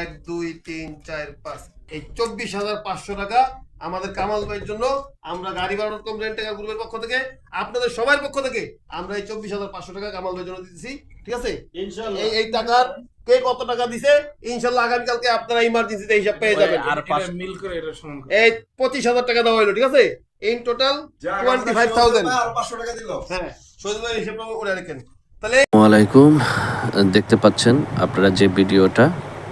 এক দুই তিন চার পাঁচ। এই চব্বিশ হাজার পাঁচশো টাকা আমাদের কামাল ভাইয়ের জন্য আমরা গাড়ি ভাড়া কম রেন্ট টাকা গ্রুপের পক্ষ থেকে আপনাদের সবার পক্ষ থেকে আমরা এই চব্বিশ হাজার পাঁচশো টাকা কামাল ভাইয়ের জন্য দিতেছি। ঠিক আছে? এই এই টাকার কে কত টাকা দিছে ইনশাল্লাহ আগামীকালকে আপনারা ইমার্জেন্সিতে হিসাব পেয়ে যাবেন। আর পাঁচ মিল করে এটা সমান এই পঁচিশ হাজার টাকা দেওয়া হলো ঠিক আছে? In total twenty five thousand হ্যাঁ সৈয়দ ভাই হিসাবটা করে রাখেন। তাহলে আসসালামাইকুম দেখতে পাচ্ছেন আপনারা যে ভিডিওটা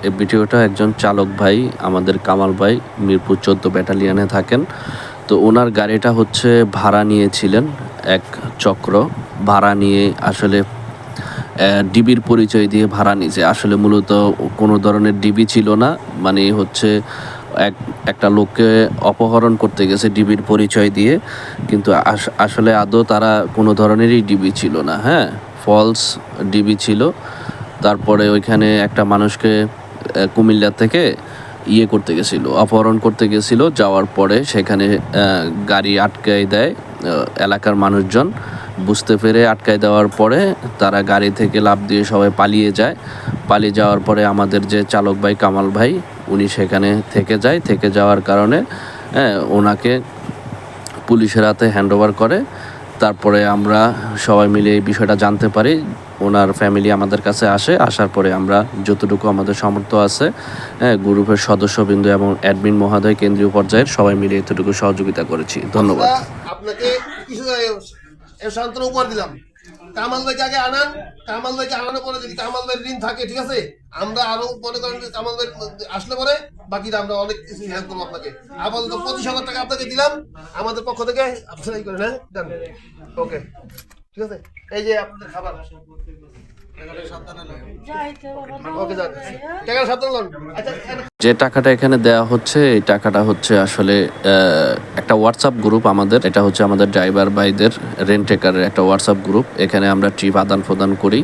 এই ভিডিওটা একজন চালক ভাই, আমাদের কামাল ভাই, মিরপুর চোদ্দ ব্যাটালিয়নে থাকেন। তো ওনার গাড়িটা হচ্ছে ভাড়া নিয়েছিলেন এক চক্র। ভাড়া নিয়ে আসলে ডিবির পরিচয় দিয়ে ভাড়া নিয়েছে। আসলে মূলত কোনো ধরনের ডিবি ছিল না মানে হচ্ছে এক, একটা লোককে অপহরণ করতে গেছে ডিবির পরিচয় দিয়ে। কিন্তু আস- আসলে আদৌ তারা কোনো ধরনেরই ডিবি ছিল না হ্যাঁ? ফলস ডিবি ছিল। তারপরে ওইখানে একটা মানুষকে কুমিল্লা থেকে ইয়ে করতে গেছিল, অপহরণ করতে গেছিল। যাওয়ার পরে সেখানে গাড়ি আটকাই দেয় এলাকার মানুষজন। বুঝতে পেরে আটকায় দেওয়ার পরে তারা গাড়ি থেকে লাফ দিয়ে সবাই পালিয়ে যায়। পালিয়ে যাওয়ার পরে আমাদের যে চালক ভাই, কামাল ভাই, উনি সেখানে থেকে যায়। থেকে যাওয়ার কারণে হ্যাঁ ওনাকে পুলিশের হাতে হ্যান্ডওভার করে। তারপরে আমরা সবাই মিলে এই বিষয়টা জানতে পারি। ওনার ফ্যামিলি আমাদের কাছে আসে। আসার পরে আমরা যতটুকু আমাদের সামর্থ্য আছে হ্যাঁ গ্রুপের সদস্যবৃন্দ এবং অ্যাডমিন মহোদয়, কেন্দ্রীয় পর্যায়ের সবাই মিলে এতটুকু সহযোগিতা করেছি। ধন্যবাদ। আপনাকে কিছু সান্ত্বনা উপহার দিলাম। কামাল ভাইকে আগে আনান। কামাল ভাইকে আনানোর পরে যদি কামাল ভাইয়ের ঋণ থাকে, ঠিক আছে? আমরা আরও মনে করেন কামাল ভাই আসলে পরে বাকিটা আমরা অনেক কিছু হেল্প করব আপনাকে। আপাতত পঁচিশ হাজার টাকা আপনাকে দিলাম। আমাদের পক্ষ থেকে আপনারা করেন হ্যাঁ? ওকে ঠিক আছে? এই যে আপনাদের খাবার। যে টাকাটা এখানে দেওয়া হচ্ছে এই টাকাটা হচ্ছে আসলে একটা হোয়াটসঅ্যাপ গ্রুপ আমাদের। এটা হচ্ছে আমাদের ড্রাইভার ভাইদের রেন্ট টেকারের একটা হোয়াটসঅ্যাপ গ্রুপ এখানে আমরা ট্রিপ আদান প্রদান করি।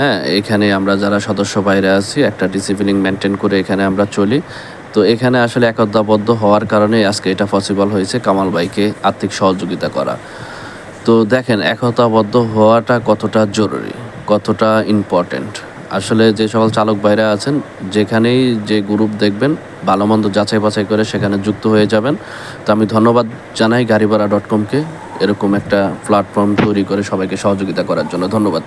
হ্যাঁ এখানে আমরা যারা সদস্য বাইরে আছি একটা ডিসিপ্লিন মেনটেন করে এখানে আমরা চলি। তো এখানে আসলে একতাবদ্ধ হওয়ার কারণে আজকে এটা পসিবল হয়েছে কামাল ভাইকে আর্থিক সহযোগিতা করা। তো দেখেন একতাবদ্ধ হওয়াটা কতটা জরুরি। কতটা ইম্পর্টেন্ট আসলে যে সকল চালক বাইরা আছেন, যেখানেই যে গ্রুপ দেখবেন ভালো মন্দ যাচাই বাছাই করে সেখানে যুক্ত হয়ে যাবেন। তো আমি ধন্যবাদ জানাই গাড়ি ভাড়া ডট কমকে এরকম একটা প্ল্যাটফর্ম তৈরি করে সবাইকে সহযোগিতা করার জন্য। ধন্যবাদ।